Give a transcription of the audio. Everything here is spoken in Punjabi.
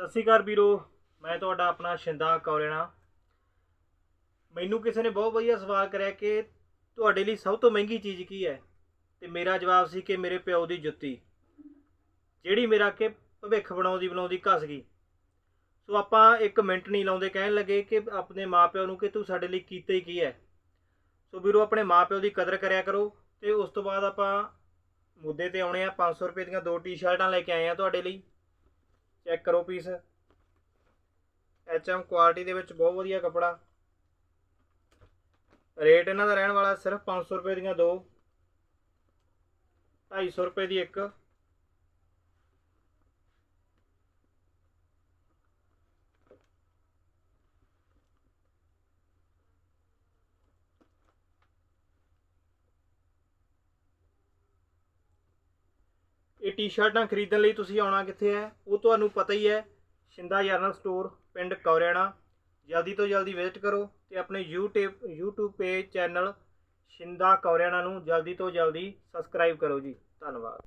ਸਤਿ ਸ਼੍ਰੀ ਅਕਾਲ ਵੀਰੋ, ਮੈਂ ਤੁਹਾਡਾ ਆਪਣਾ ਸ਼ਿੰਦਾ ਕੌਰੇਣਾ। ਮੈਨੂੰ ਕਿਸੇ ਨੇ ਬਹੁਤ ਵਧੀਆ ਸਵਾਲ ਕਰਿਆ ਕਿ ਤੁਹਾਡੇ ਲਈ ਸਭ ਤੋਂ ਮਹਿੰਗੀ ਚੀਜ਼ ਕੀ ਹੈ? ਤੇ ਮੇਰਾ ਜਵਾਬ ਸੀ ਕਿ ਮੇਰੇ ਪਿਓ ਦੀ ਜੁੱਤੀ, ਜਿਹੜੀ ਮੇਰਾ ਕਿ ਭਵਿੱਖ ਬਣਾਉਂਦੀ ਬਣਾਉਂਦੀ ਘਸ ਗਈ। ਸੋ ਆਪਾਂ ਇੱਕ ਮਿੰਟ ਨਹੀਂ ਲਾਉਂਦੇ, ਕਹਿਣ ਲੱਗੇ ਕਿ ਆਪਣੇ ਮਾਪਿਓ ਨੂੰ ਕਿ ਤੂੰ ਸਾਡੇ ਲਈ ਕੀਤਾ ਹੀ ਕੀ ਹੈ। ਸੋ ਵੀਰੋ, ਆਪਣੇ ਮਾਪਿਓ ਦੀ ਕਦਰ ਕਰਿਆ ਕਰੋ, ਤੇ ਉਸ ਤੋਂ ਬਾਅਦ ਆਪਾਂ ਮੁੱਦੇ ਤੇ ਆਉਣੇ ਆ। 500 ਰੁਪਏ ਦੀਆਂ ਦੋ ਟੀ-ਸ਼ਰਟਾਂ ਲੈ ਕੇ ਆਏ ਆ ਤੁਹਾਡੇ ਲਈ। ਚੈੱਕ ਕਰੋ ਪੀਸ ਐਚਐਮ ਕੁਆਲਿਟੀ ਦੇ ਵਿੱਚ ਬਹੁਤ ਵਧੀਆ ਕੱਪੜਾ। ਰੇਟ ਇਹਨਾਂ ਦਾ ਰਹਿਣ ਵਾਲਾ ਸਿਰਫ 500 ਰੁਪਏ ਦੀਆਂ ਦੋ। 250 ਰੁਪਏ ਦੀ ਇੱਕ। ਟੀ-ਸ਼ਰਟਾਂ ਖਰੀਦਣ ਲਈ ਤੁਸੀਂ ਆਉਣਾ ਕਿੱਥੇ ਹੈ, ਉਹ ਤੁਹਾਨੂੰ ਪਤਾ ਹੀ ਹੈ, ਸ਼ਿੰਦਾ ਜਰਨਲ ਸਟੋਰ, ਪਿੰਡ ਕੌਰਿਆਣਾ ਜਲਦੀ ਤੋਂ ਜਲਦੀ ਵਿਜ਼ਿਟ ਕਰੋ ਤੇ ਆਪਣੇ YouTube YouTube page channel Shinda Kauriana ਨੂੰ ਜਲਦੀ ਤੋਂ ਜਲਦੀ ਸਬਸਕ੍ਰਾਈਬ ਕਰੋ ਜੀ। ਧੰਨਵਾਦ।